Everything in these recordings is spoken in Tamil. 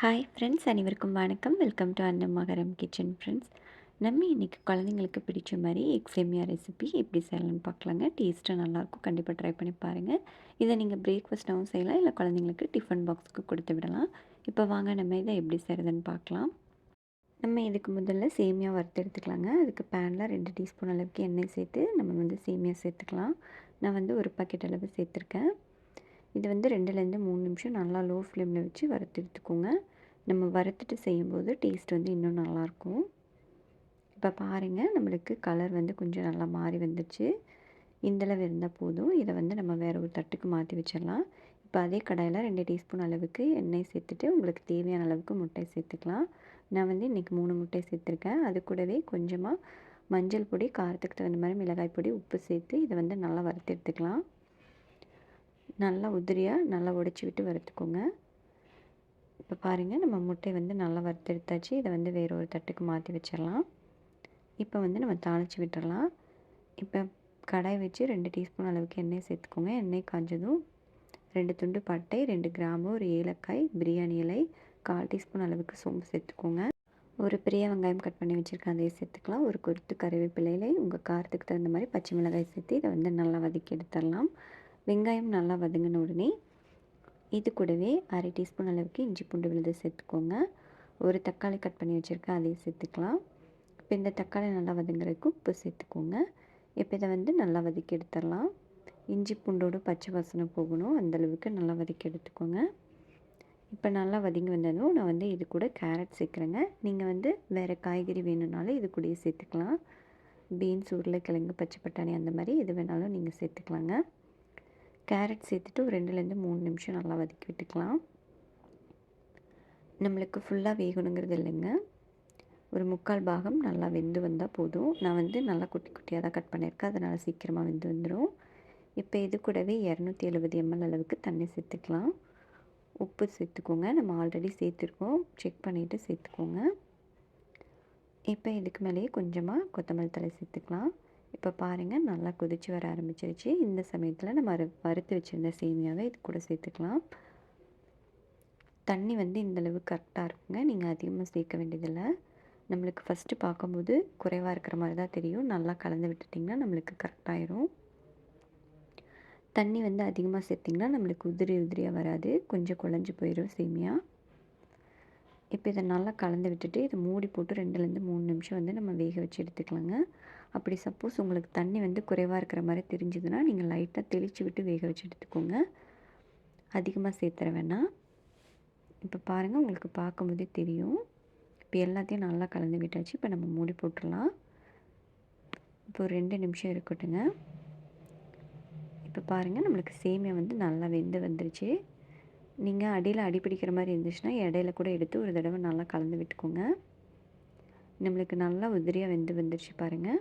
ஹாய் ஃப்ரெண்ட்ஸ் அனைவருக்கும் வணக்கம். Welcome to Annamakaram kitchen friends நம்ம இன்றைக்கி குழந்தைங்களுக்கு பிடிச்ச மாதிரி எக் சேமியா ரெசிபி எப்படி செய்யலாம்னு பார்க்கலாங்க. டேஸ்ட்டாக நல்லாயிருக்கும் கண்டிப்பாக ட்ரை பண்ணி பாருங்கள் இதை நீங்கள் பிரேக்ஃபாஸ்ட்டாகவும் செய்யலாம் இல்லை குழந்தைங்களுக்கு டிஃபன் பாக்ஸுக்கு கொடுத்து விடலாம். இப்போ வாங்க நம்ம இதை எப்படி செய்கிறதுன்னு பார்க்கலாம். நம்ம இதுக்கு முதல்ல சேமியா வறுத்து எடுத்துக்கலாங்க. அதுக்கு பேனில் ரெண்டு டீஸ்பூன் அளவுக்கு எண்ணெய் சேர்த்து நம்ம வந்து சேமியா சேர்த்துக்கலாம். நான் வந்து ஒரு பாக்கெட் அளவு சேர்த்துருக்கேன். இது வந்து ரெண்டுலேருந்து மூணு நிமிஷம் நல்லா லோ ஃப்ளேமில் வச்சு வறுத்து எடுத்துக்கோங்க. நம்ம வறுத்துட்டு செய்யும்போது டேஸ்ட் வந்து இன்னும் நல்லாயிருக்கும். இப்போ பாருங்கள் நம்மளுக்கு கலர் வந்து கொஞ்சம் நல்லா மாறி வந்துச்சு இந்தளவு இருந்தால் போதும். இதை வந்து நம்ம வேறு ஒரு தட்டுக்கு மாற்றி வச்சிடலாம். இப்போ அதே கடாயில் ரெண்டு டீஸ்பூன் அளவுக்கு எண்ணெய் சேர்த்துட்டு உங்களுக்கு தேவையான அளவுக்கு முட்டை சேர்த்துக்கலாம். நான் வந்து இன்றைக்கி மூணு முட்டை சேர்த்துருக்கேன். அது கூடவே கொஞ்சமாக மஞ்சள் பொடி காரத்துக்கு தகுந்த மாதிரி மிளகாய் பொடி உப்பு சேர்த்து இதை வந்து நல்லா வறுத்து எடுத்துக்கலாம். நல்லா உதிரியாக நல்லா உடச்சி விட்டு வறுத்துக்கோங்க. இப்போ பாருங்கள் நம்ம முட்டை வந்து நல்லா வறுத்தெடுத்தாச்சு. இதை வந்து வேறு ஒரு தட்டுக்கு மாற்றி வச்சிடலாம். இப்போ வந்து நம்ம தாளித்து விட்டுடலாம். இப்போ கடாய் வச்சு ரெண்டு டீஸ்பூன் அளவுக்கு எண்ணெய் சேர்த்துக்கோங்க. எண்ணெய் காஞ்சதும் ரெண்டு துண்டு பட்டை ரெண்டு கிராம்பு ஒரு ஏலக்காய் பிரியாணி இலை கால் டீஸ்பூன் அளவுக்கு சோம்பு சேர்த்துக்கோங்க. ஒரு பெரிய வெங்காயம் கட் பண்ணி வச்சுருக்கேன் அதையும் சேர்த்துக்கலாம். ஒரு கொருத்து கருவேப்பிலையில உங்கள் காரத்துக்கு தகுந்த மாதிரி பச்சை மிளகாய் சேர்த்து இதை வந்து நல்லா வதக்கி எடுத்துடலாம். வெங்காயம் நல்லா வதங்கின உடனே இது கூடவே அரை டீஸ்பூன் அளவுக்கு இஞ்சி பூண்டு விழுது சேர்த்துக்கோங்க. ஒரு தக்காளி கட் பண்ணி வச்சுருக்கேன் அதையும் சேர்த்துக்கலாம். இப்போ இந்த தக்காளி நல்லா வதங்குறதுக்கு உப்பு சேர்த்துக்கோங்க. இப்போ இதை வந்து நல்லா வதக்கி எடுத்துடலாம். இஞ்சி பூண்டோடு பச்சை வாசனை போகணும். அந்தளவுக்கு நல்லா வதக்கி எடுத்துக்கோங்க. இப்போ நல்லா வதங்கி வந்ததும் நான் வந்து இது கூட கேரட் சேர்க்குறேங்க. நீங்கள் வந்து வேறு காய்கறி வேணும்னாலும் இது கூடயே சேர்த்துக்கலாம். பீன்ஸ் உருளைக்கிழங்கு பச்சை பட்டாணி அந்த மாதிரி எது வேணாலும் நீங்கள் சேர்த்துக்கலாங்க. கேரட் சேர்த்துட்டு ஒரு ரெண்டுலேருந்து மூணு நிமிஷம் நல்லா வதக்கி விட்டுக்கலாம். நம்மளுக்கு ஃபுல்லாக வேகணுங்கிறது இல்லைங்க. ஒரு முக்கால் பாகம் நல்லா வெந்து வந்தால் போதும். நான் வந்து நல்லா குட்டி குட்டியாக தான் கட் பண்ணியிருக்கேன். அதனால் சீக்கிரமாக வெந்து வந்துடும் இப்போ இது கூடவே இரநூத்தி எழுபது எம்எல் அளவுக்கு தண்ணி சேர்த்துக்கலாம். உப்பு சேர்த்துக்கோங்க. நம்ம ஆல்ரெடி சேர்த்துருக்கோம். செக் பண்ணிவிட்டு சேர்த்துக்கோங்க. இப்போ இதுக்கு மேலேயே கொஞ்சமாக கொத்தமல்லி தலை சேர்த்துக்கலாம். இப்போ பாருங்கள் நல்லா கொதித்து வர ஆரம்பிச்சிருச்சு. இந்த சமயத்தில் நம்ம வறுத்து வச்சுருந்த சேமியாவை இது கூட சேர்த்துக்கலாம். தண்ணி வந்து இந்தளவு கரெக்டாக இருக்குங்க. நீங்கள் அதிகமாக சேர்க்க வேண்டியதில்லை. நம்மளுக்கு ஃபஸ்ட்டு பார்க்கும்போது குறைவாக இருக்கிற மாதிரி தான் தெரியும். நல்லா கலந்து விட்டுட்டிங்கன்னா நம்மளுக்கு கரெக்டாயிரும் தண்ணி வந்து அதிகமாக சேர்த்திங்கன்னா நம்மளுக்கு உதிரி உதிரியாக வராது. கொஞ்சம் குழஞ்சி போயிடும் சேமியா. இப்போ இதை நல்லா கலந்து விட்டுட்டு இதை மூடி போட்டு ரெண்டுலேருந்து மூணு நிமிஷம் வந்து நம்ம வேக வச்சு எடுத்துக்கலாங்க. அப்படி சப்போஸ் உங்களுக்கு தண்ணி வந்து குறைவாக இருக்கிற மாதிரி தெரிஞ்சதுன்னா நீங்கள் லைட்டாக தெளித்து விட்டு வேக வச்சு எடுத்துக்கோங்க. அதிகமாக சேர்த்துற வேணாம். இப்போ பாருங்கள் உங்களுக்கு பார்க்கும்போதே தெரியும். இப்போ எல்லாத்தையும் நல்லா கலந்து விட்டாச்சு. இப்போ நம்ம மூடி போட்டுடலாம். இப்போ ஒரு ரெண்டு நிமிஷம் இருக்கட்டுங்க. இப்போ பாருங்கள் நம்மளுக்கு சேமியா வந்து நல்லா வெந்து வந்துருச்சு. நீங்கள் அடியில் அடி பிடிக்கிற மாதிரி இருந்துச்சுன்னா இடையில கூட எடுத்து ஒரு தடவை நல்லா கலந்து விட்டுக்கோங்க. நம்மளுக்கு நல்லா உதிரியாக வெந்து வந்துருச்சு பாருங்கள்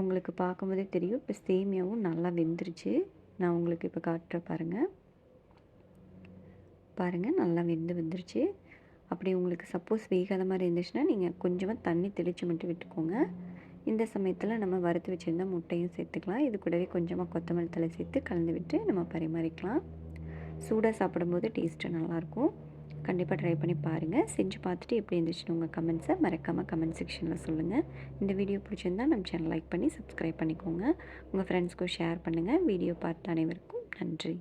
உங்களுக்கு பார்க்கும்போதே தெரியும். இப்போ சேமியாவும் நல்லா வெந்துருச்சு. நான் உங்களுக்கு இப்போ காட்டுற பாருங்கள் பாருங்கள் நல்லா வெந்து வந்துருச்சு. அப்படி உங்களுக்கு சப்போஸ் வேகாத மாதிரி இருந்துச்சுன்னா நீங்கள் கொஞ்சமாக தண்ணி தெளித்து மட்டும் விட்டுக்கோங்க. இந்த சமயத்தில் நம்ம வறுத்து வச்சுருந்தா முட்டையும் சேர்த்துக்கலாம். இது கூடவே கொஞ்சமாக கொத்தமல்லி தலை சேர்த்து கலந்து விட்டு நம்ம பரிமாறிக்கலாம். சூடாக சாப்பிடும்போது டேஸ்ட்டு நல்லாயிருக்கும். கண்டிப்பாக ட்ரை பண்ணி பாருங்கள் செஞ்சு பார்த்துட்டு எப்படி இருந்துச்சுன்னு உங்கள் கமெண்ட்ஸை மறக்காமல் கமெண்ட் செக்ஷனில் சொல்லுங்கள் இந்த வீடியோ பிடிச்சிருந்தால் நம்ம சேனல் லைக் பண்ணி சப்ஸ்கிரைப் பண்ணிக்கோங்க. உங்கள் ஃப்ரெண்ட்ஸ்க்கும் ஷேர் பண்ணுங்கள் வீடியோ பார்த்த அனைவருக்கும் நன்றி.